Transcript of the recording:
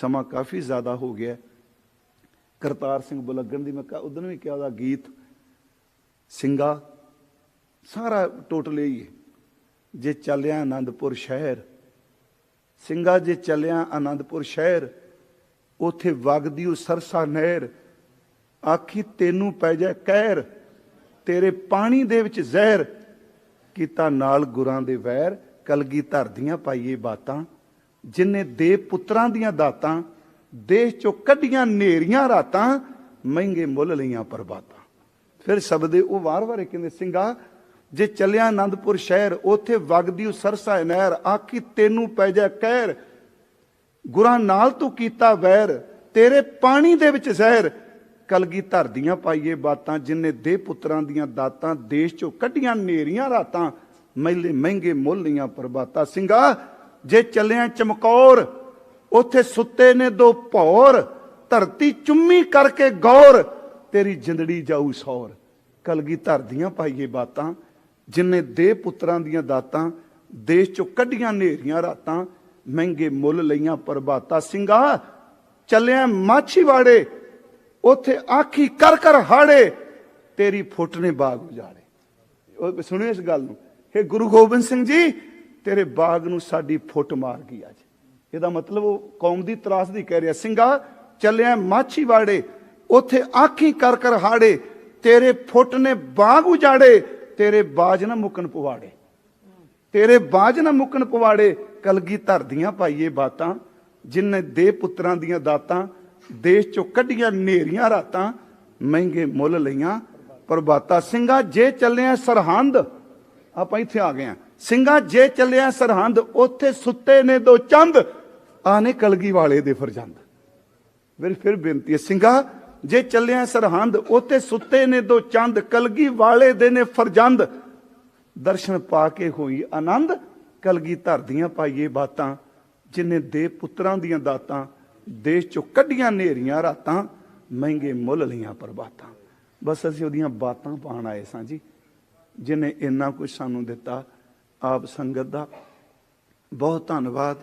ਸਮਾਂ ਕਾਫੀ ਜ਼ਿਆਦਾ ਹੋ ਗਿਆ। ਕਰਤਾਰ ਸਿੰਘ ਬੁਲੱਗਣ ਦੀ ਮੈਂ ਉਦੋਂ ਵੀ ਕਿਹਾ ਉਹਦਾ ਗੀਤ ਸਿੰਘਾ ਸਾਰਾ ਟੋਟਲ ਹੀ ਹੈ। ਜੇ ਚੱਲਿਆ ਆਨੰਦਪੁਰ ਸ਼ਹਿਰ ਸਿੰਘਾ ਜੇ ਚੱਲਿਆ ਆਨੰਦਪੁਰ ਸ਼ਹਿਰ, ਉਥੇ ਵਗਦੀ ਉਹ ਸਰਸਾ ਨਹਿਰ, ਆਖੀ ਤੈਨੂੰ ਪੈ ਜਾ ਕਹਿਰ, ਤੇਰੇ ਪਾਣੀ ਦੇ ਵਿੱਚ ਜ਼ਹਿਰ, ਕੀਤਾ ਨਾਲ ਗੁਰਾਂ ਦੇ ਵੈਰ, ਕਲਗੀ ਧਰਦੀਆਂ ਪਾਈਏ ਬਾਤਾਂ। ਜਿਨੇ ਦੇ ਪੁੱਤਰਾਂ ਦੀਆਂ ਦਾਤਾਂ, ਦੇਸ਼ ਚੋਂ ਕੱਢੀਆਂ ਨੇਰੀਆਂ ਰਾਤਾਂ, ਮਹਿੰਗੇ ਮੁੱਲ ਲਈਆਂ ਪਰਬਾਤਾਂ। ਫਿਰ ਸ਼ਬਦੇ ਉਹ ਵਾਰ-ਵਾਰ ਕਹਿੰਦੇ ਸਿੰਘਾ ਜੇ ਚੱਲਿਆ ਆਨੰਦਪੁਰ ਸ਼ਹਿਰ, ਉਥੇ ਵਗਦੀ ਉਹ ਸਰਸਾ ਨਹਿਰ, ਆਖੀ ਤੈਨੂੰ ਪੈ ਜਾ ਕਹਿਰ। ਗੁਰਾਂ ਨਾਲ ਤੂੰ ਕੀਤਾ ਵੈਰ, ਤੇਰੇ ਪਾਣੀ ਦੇ ਵਿੱਚ ਜ਼ਹਿਰ। ਕਲਗੀ ਧਰਦੀਆਂ ਪਾਈਏ ਬਾਤਾਂ, ਜਿਨੇ ਦੇ ਪੁੱਤਰਾਂ ਦੀਆਂ ਦਾਤਾਂ, ਦੇਸ਼ ਚੋਂ ਕੱਢੀਆਂ ਨੇਰੀਆਂ ਰਾਤਾਂ, ਮਹਿਲੇ ਮਹਿੰਗੇ ਮੁੱਲ ਲੀਆਂ ਪਰਬਾਤਾਂ। ਸਿੰਘਾ ਜੇ ਚੱਲਿਆ ਚਮਕੌਰ, ਉਥੇ ਸੁੱਤੇ ਨੇ ਦੋ ਭੌਰ, ਧਰਤੀ ਚੁੰਮੀ ਕਰਕੇ ਗੌਰ, ਤੇਰੀ ਜਿੰਦੜੀ ਜਾਊ ਸੌਰ। ਕਲਗੀ ਧਰਦੀਆਂ ਪਾਈਏ ਬਾਤਾਂ, ਜਿਨੇ ਦੇ ਪੁੱਤਰਾਂ ਦੀਆਂ ਦਾਤਾਂ, ਦੇਸ਼ ਚੋਂ ਕੱਢੀਆਂ ਨੇਰੀਆਂ ਰਾਤਾਂ, ਮਹਿੰਗੇ ਮੁੱਲ ਲਈਆਂ ਪਰਬਾਤਾ ਸਿੰਘਾ, ਚੱਲਿਆ ਮਾਛੀਵਾੜੇ, ਉਥੇ ਆਖੀ ਕਰ ਕਰ ਹਾੜੇ, ਤੇਰੀ ਫੁੱਟ ਨੇ ਬਾਗ ਉਜਾੜੇ। ਸੁਣਿਓ ਇਸ ਗੱਲ ਨੂੰ। ਕਿ ਗੁਰੂ ਗੋਬਿੰਦ ਸਿੰਘ ਜੀ ਤੇਰੇ ਬਾਗ ਨੂੰ ਸਾਡੀ ਫੁੱਟ ਮਾਰ ਗਈ ਅੱਜ। ਇਹਦਾ ਮਤਲਬ ਉਹ ਕੌਮ ਦੀ ਤਰਾਸਦੀ ਕਹਿ ਰਿਹਾ। ਸਿੰਘਾ ਚੱਲਿਆ ਮਾਛੀਵਾੜੇ, ਉਥੇ ਆਖੀ ਕਰ ਕਰ ਹਾੜੇ, ਤੇਰੇ ਫੁੱਟ ਨੇ ਬਾਗ ਉਜਾੜੇ, ਤੇਰੇ ਬਾਜ ਨਾ ਮੁਕਣ ਪਵਾੜੇ। ਤੇਰੇ ਬਾਜ ਨਾ ਮੁਕਣ ਪਵਾੜੇ, ਕਲਗੀ ਧਰਦੀਆਂ ਪਾਈਏ ਬਾਤਾਂ, ਜਿਨੇ ਦੇ ਪੁੱਤਰਾਂ ਦੀਆਂ ਦਾਤਾਂ, ਦੇਸ਼ ਚੋਂ ਕੱਢੀਆਂ ਨੇਰੀਆਂ ਰਾਤਾਂ, ਮਹਿੰਗੇ ਮੁੱਲ ਲਈਆਂ ਪ੍ਰਭਾਤਾ। ਸਿੰਘਾ ਜੇ ਚੱਲਿਆ ਸਰਹੰਦ, ਆਪਾਂ ਇੱਥੇ ਆ ਗਏ ਆ। ਸਿੰਘਾਂ ਜੇ ਚੱਲਿਆ ਸਰਹੰਦ, ਉੱਥੇ ਸੁੱਤੇ ਨੇ ਦੋ ਚੰਦ। ਆਨੇ ਕਲਗੀ ਵਾਲੇ ਦੇ ਫਰਜੰਦ। ਫਿਰ ਫਿਰ ਬੇਨਤੀ ਹੈ, ਸਿੰਘਾ ਜੇ ਚੱਲਿਆ ਸਰਹੰਦ, ਉੱਥੇ ਸੁੱਤੇ ਨੇ ਦੋ ਚੰਦ ਕਲਗੀ ਵਾਲੇ ਦੇ ਨੇ ਫਰਜੰਦ। ਦਰਸ਼ਨ ਪਾ ਕੇ ਹੋਈ ਆਨੰਦ, ਕਲਗੀ ਧਰਦੀਆਂ ਪਾਈਏ ਬਾਤਾਂ, ਜਿਨੇ ਦੇ ਪੁੱਤਰਾਂ ਦੀਆਂ ਦਾਤਾਂ, ਦੇਸ਼ ਚੋਂ ਕੱਢੀਆਂ ਨੇਰੀਆਂ ਰਾਤਾਂ, ਮਹਿੰਗੇ ਮੁੱਲ ਲੀਆਂ ਪਰਬਾਤਾਂ ਬਸ ਅਸੀਂ ਉਹਦੀਆਂ ਬਾਤਾਂ ਪਾਣ ਆਏ ਸਾਂ ਜੀ, ਜਿਨੇ ਇੰਨਾ ਕੁਝ ਸਾਨੂੰ ਦਿੱਤਾ ਆਪ ਸੰਗਤ ਦਾ ਬਹੁਤ ਧੰਨਵਾਦ।